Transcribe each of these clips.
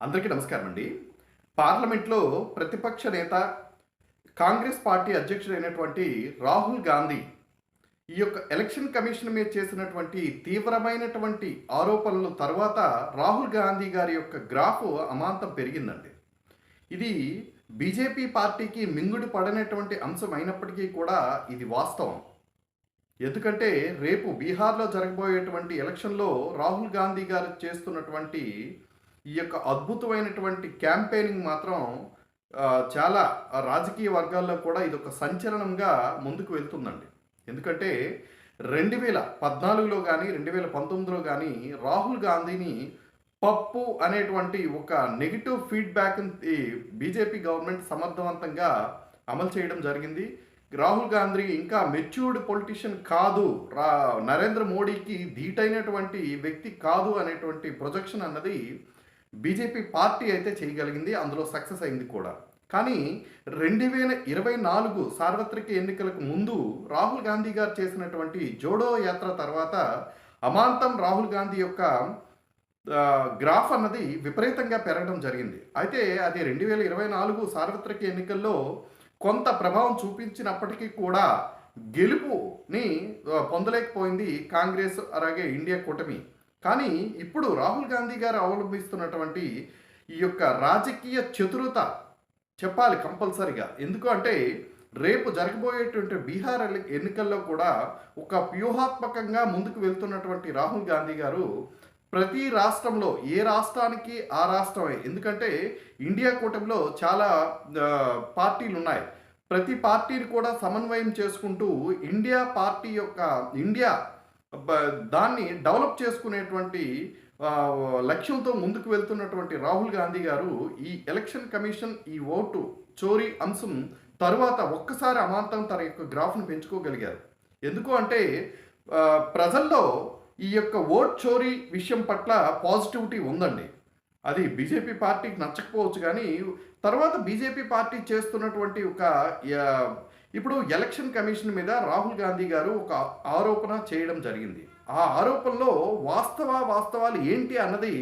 అందరికీ నమస్కారం అండి పార్లమెంట్లో ప్రతిపక్ష నేత కాంగ్రెస్ పార్టీ అధ్యక్షుడైనటువంటి రాహుల్ గాంధీ ఈ యొక్క ఎలక్షన్ కమిషన్ మీద చేసినటువంటి తీవ్రమైనటువంటి ఆరోపణల తర్వాత రాహుల్ గాంధీ గారి యొక్క గ్రాఫ్ అమాంతం పెరిగిందండి. ఇది బీజేపీ పార్టీకి మింగుడు పడనటువంటి అంశం అయినప్పటికీ కూడా ఇది వాస్తవం. ఎందుకంటే రేపు బీహార్లో జరగబోయేటువంటి ఎలక్షన్లో రాహుల్ గాంధీ గారు చేస్తున్నటువంటి ఈ యొక్క అద్భుతమైనటువంటి క్యాంపెయినింగ్ మాత్రం చాలా రాజకీయ వర్గాల్లో కూడా ఇది ఒక సంచలనంగా ముందుకు వెళ్తుందండి. ఎందుకంటే రెండు వేల పద్నాలుగులో కానీ రెండు వేల పంతొమ్మిదిలో కానీ రాహుల్ గాంధీని పప్పు అనేటువంటి ఒక నెగిటివ్ ఫీడ్బ్యాక్ బీజేపీ గవర్నమెంట్ సమర్థవంతంగా అమలు చేయడం జరిగింది. రాహుల్ గాంధీ ఇంకా మెచ్యూర్డ్ పొలిటీషియన్ కాదు. రా నరేంద్ర మోడీకి ధీటైనటువంటి వ్యక్తి కాదు అనేటువంటి ప్రొజెక్షన్ అన్నది బీజేపీ పార్టీ అయితే చేయగలిగింది అందులో సక్సెస్ అయింది కూడా. కానీ రెండు వేల ఇరవై నాలుగు సార్వత్రిక ఎన్నికలకు ముందు రాహుల్ గాంధీ గారు చేసినటువంటి జోడో యాత్ర తర్వాత అమాంతం రాహుల్ గాంధీ యొక్క గ్రాఫ్ అన్నది విపరీతంగా పెరగడం జరిగింది. అయితే అది రెండు వేల ఇరవై నాలుగు సార్వత్రిక ఎన్నికల్లో కొంత ప్రభావం చూపించినప్పటికీ కూడా గెలుపుని పొందలేకపోయింది కాంగ్రెస్ అలాగే ఇండియా కూటమి. కానీ ఇప్పుడు రాహుల్ గాంధీ గారు అవలంబిస్తున్నటువంటి ఈ యొక్క రాజకీయ చతురత చెప్పాలి కంపల్సరిగా. ఎందుకు అంటే రేపు జరగబోయేటువంటి బీహార్ ఎన్నికల్లో కూడా ఒక వ్యూహాత్మకంగా ముందుకు వెళ్తున్నటువంటి రాహుల్ గాంధీ గారు ప్రతి రాష్ట్రంలో ఏ రాష్ట్రానికి ఆ రాష్ట్రమే. ఎందుకంటే ఇండియా కూటమిలో చాలా పార్టీలు ఉన్నాయి ప్రతి పార్టీని కూడా సమన్వయం చేసుకుంటూ ఇండియా పార్టీ యొక్క ఇండియా దాన్ని డెవలప్ చేసుకునేటువంటి లక్ష్యంతో ముందుకు వెళ్తున్నటువంటి రాహుల్ గాంధీ గారు ఈ ఎలక్షన్ కమిషన్ ఈ ఓటు చోరీ అంశం తరువాత ఒక్కసారి అమాంతం తన యొక్క గ్రాఫ్ను పెంచుకోగలిగారు. ఎందుకు అంటే ప్రజల్లో ఈ యొక్క ఓట్ చోరీ విషయం పట్ల పాజిటివిటీ ఉందండి. అది బీజేపీ పార్టీకి నచ్చకపోవచ్చు కానీ తర్వాత బీజేపీ పార్టీ చేస్తున్నటువంటి ఒక ఇప్పుడు ఎలక్షన్ కమిషన్ మీద రాహుల్ గాంధీ గారు ఒక ఆరోపణ చేయడం జరిగింది. ఆ ఆరోపణలో వాస్తవ వాస్తవాలు ఏంటి అన్నది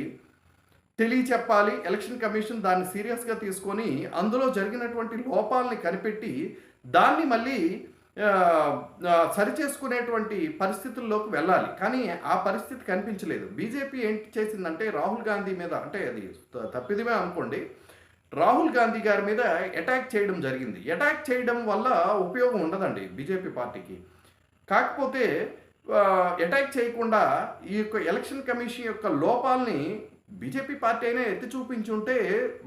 తెలియచెప్పాలి. ఎలక్షన్ కమిషన్ దాన్ని సీరియస్గా తీసుకొని అందులో జరిగినటువంటి లోపాలని కనిపెట్టి దాన్ని మళ్ళీ సరిచేసుకునేటువంటి పరిస్థితుల్లోకి వెళ్ళాలి. కానీ ఆ పరిస్థితి కనిపించలేదు. బీజేపీ ఏంటి చేసిందంటే రాహుల్ గాంధీ మీద అంటే అది తప్పిదమే అనుకోండి. రాహుల్ గాంధీ గారి మీద అటాక్ చేయడం జరిగింది. అటాక్ చేయడం వల్ల ఉపయోగం ఉండదండి బీజేపీ పార్టీకి. కాకపోతే అటాక్ చేయకుండా ఈ యొక్క ఎలక్షన్ కమిషన్ యొక్క లోపాలని బీజేపీ పార్టీ అయినా ఎత్తి చూపించుంటే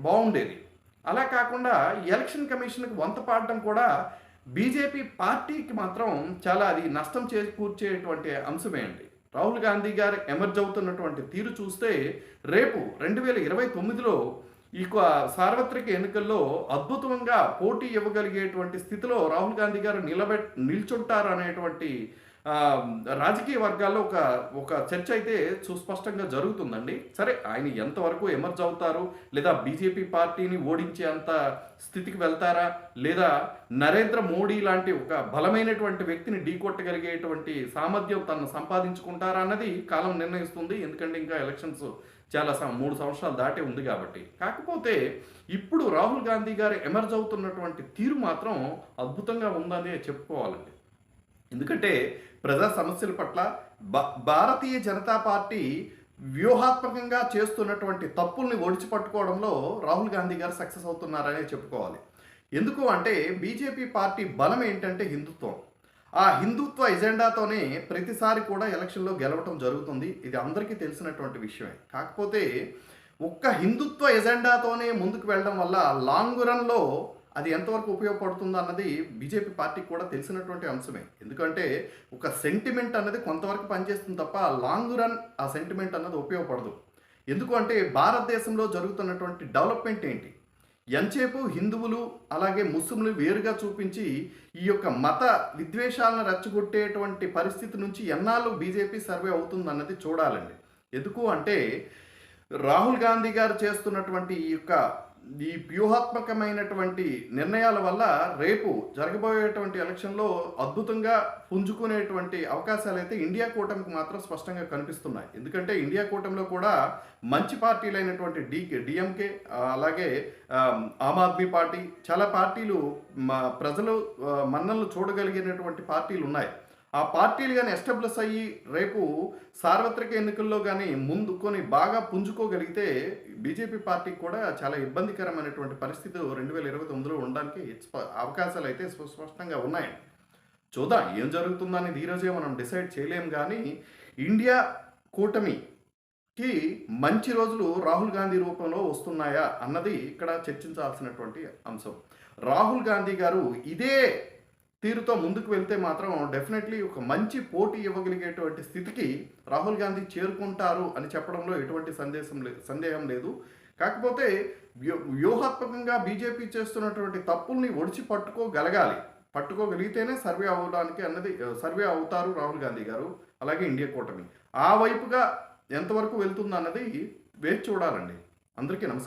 బాగుండేది. అలా కాకుండా ఎలక్షన్ కమిషన్కి వంత పాడడం కూడా బీజేపీ పార్టీకి మాత్రం చాలా అది నష్టం చేకూర్చేటువంటి అంశమే అండి రాహుల్ గాంధీ గారు ఎమర్జ్ అవుతున్నటువంటి తీరు చూస్తే రేపు రెండు వేల ఇరవై తొమ్మిదిలో ఈ సార్వత్రిక ఎన్నికల్లో అద్భుతంగా పోటీ ఇవ్వగలిగేటువంటి స్థితిలో రాహుల్ గాంధీ గారు నిలబెట్ నిల్చుంటారు అనేటువంటి రాజకీయ వర్గాల్లో ఒక ఒక చర్చ అయితే సుస్పష్టంగా జరుగుతుందండి. సరే ఆయన ఎంతవరకు ఎమర్జ్ అవుతారు? లేదా బీజేపీ పార్టీని ఓడించే అంత స్థితికి వెళ్తారా? లేదా నరేంద్ర మోడీ లాంటి ఒక బలమైనటువంటి వ్యక్తిని ఢీకొట్టగలిగేటువంటి సామర్థ్యం తను సంపాదించుకుంటారా అన్నది కాలం నిర్ణయిస్తుంది. ఎందుకంటే ఇంకా ఎలక్షన్స్ చాలా మూడు సంవత్సరాలు దాటే ఉంది కాబట్టి. కాకపోతే ఇప్పుడు రాహుల్ గాంధీ గారు ఎమర్జ్ అవుతున్నటువంటి తీరు మాత్రం అద్భుతంగా ఉందని చెప్పుకోవాలండి. ఎందుకంటే ప్రజా సమస్యల పట్ల భారతీయ జనతా పార్టీ వ్యూహాత్మకంగా చేస్తున్నటువంటి తప్పుల్ని ఒడిచిపట్టుకోవడంలో రాహుల్ గాంధీ గారు సక్సెస్ అవుతున్నారనే చెప్పుకోవాలి. ఎందుకు అంటే బీజేపీ పార్టీ బలం ఏంటంటే హిందుత్వం. ఆ హిందుత్వ ఎజెండాతోనే ప్రతిసారి కూడా ఎలక్షన్లో గెలవటం జరుగుతుంది. ఇది అందరికీ తెలిసినటువంటి విషయమే. కాకపోతే ఒక్క హిందుత్వ ఎజెండాతోనే ముందుకు వెళ్ళడం వల్ల లాంగ్ రన్లో అది ఎంతవరకు ఉపయోగపడుతుంది అన్నది బీజేపీ పార్టీకి కూడా తెలిసినటువంటి అంశమే. ఎందుకంటే ఒక సెంటిమెంట్ అన్నది కొంతవరకు పనిచేస్తుంది తప్ప లాంగ్ రన్ ఆ సెంటిమెంట్ అన్నది ఉపయోగపడదు. ఎందుకు అంటే భారతదేశంలో జరుగుతున్నటువంటి డెవలప్మెంట్ ఏంటి? ఎంతసేపు హిందువులు అలాగే ముస్లింలు వేరుగా చూపించి ఈ యొక్క మత విద్వేషాలను రచ్చగొట్టేటువంటి పరిస్థితి నుంచి ఎన్నాళ్ళు బీజేపీ సర్వే అవుతుందన్నది చూడాలండి. ఎందుకు అంటే రాహుల్ గాంధీ గారు చేస్తున్నటువంటి ఈ యొక్క ఈ వ్యూహాత్మకమైనటువంటి నిర్ణయాల వల్ల రేపు జరగబోయేటువంటి ఎలక్షన్లో అద్భుతంగా పుంజుకునేటువంటి అవకాశాలు అయితే ఇండియా కూటమికి మాత్రం స్పష్టంగా కనిపిస్తున్నాయి. ఎందుకంటే ఇండియా కూటమిలో కూడా మంచి పార్టీలైనటువంటి డీకే డిఎంకే అలాగే ఆమ్ ఆద్మీ పార్టీ చాలా పార్టీలు మా ప్రజలు మన్నలు మన్ననలు చూడగలిగినటువంటి పార్టీలు ఉన్నాయి. ఆ పార్టీలు కానీ ఎస్టాబ్లిష్ అయ్యి రేపు సార్వత్రిక ఎన్నికల్లో కానీ ముందుకొని బాగా పుంజుకోగలిగితే బీజేపీ పార్టీకి కూడా చాలా ఇబ్బందికరమైనటువంటి పరిస్థితి రెండు వేల ఇరవై తొమ్మిదిలో ఉండడానికి అవకాశాలు అయితే స్ప- స్పష్టంగా ఉన్నాయి. చూద్దాం ఏం జరుగుతుందనేది ఈరోజే మనం డిసైడ్ చేయలేం కానీ ఇండియా కూటమికి మంచి రోజులు రాహుల్ గాంధీ రూపంలో వస్తున్నాయా అన్నది ఇక్కడ చర్చించాల్సినటువంటి అంశం. రాహుల్ గాంధీ గారు ఇదే తీరుతో ముందుకు వెళ్తే మాత్రం డెఫినెట్లీ ఒక మంచి పోటీ ఇవ్వగలిగేటువంటి స్థితికి రాహుల్ గాంధీ చేరుకుంటారు అని చెప్పడంలో ఎటువంటి సందేశం లేదు సందేహం లేదు. కాకపోతే వ్యూహాత్మకంగా బీజేపీ చేస్తున్నటువంటి తప్పుల్ని ఒడిచి పట్టుకోగలగాలి. పట్టుకోగలిగితేనే సర్వే అవ్వడానికి అన్నది సర్వే అవుతారు రాహుల్ గాంధీ గారు అలాగే ఇండియా కూటమి. ఆ వైపుగా ఎంతవరకు వెళ్తుందన్నది వేచి చూడాలండి. అందరికీ నమస్కారం.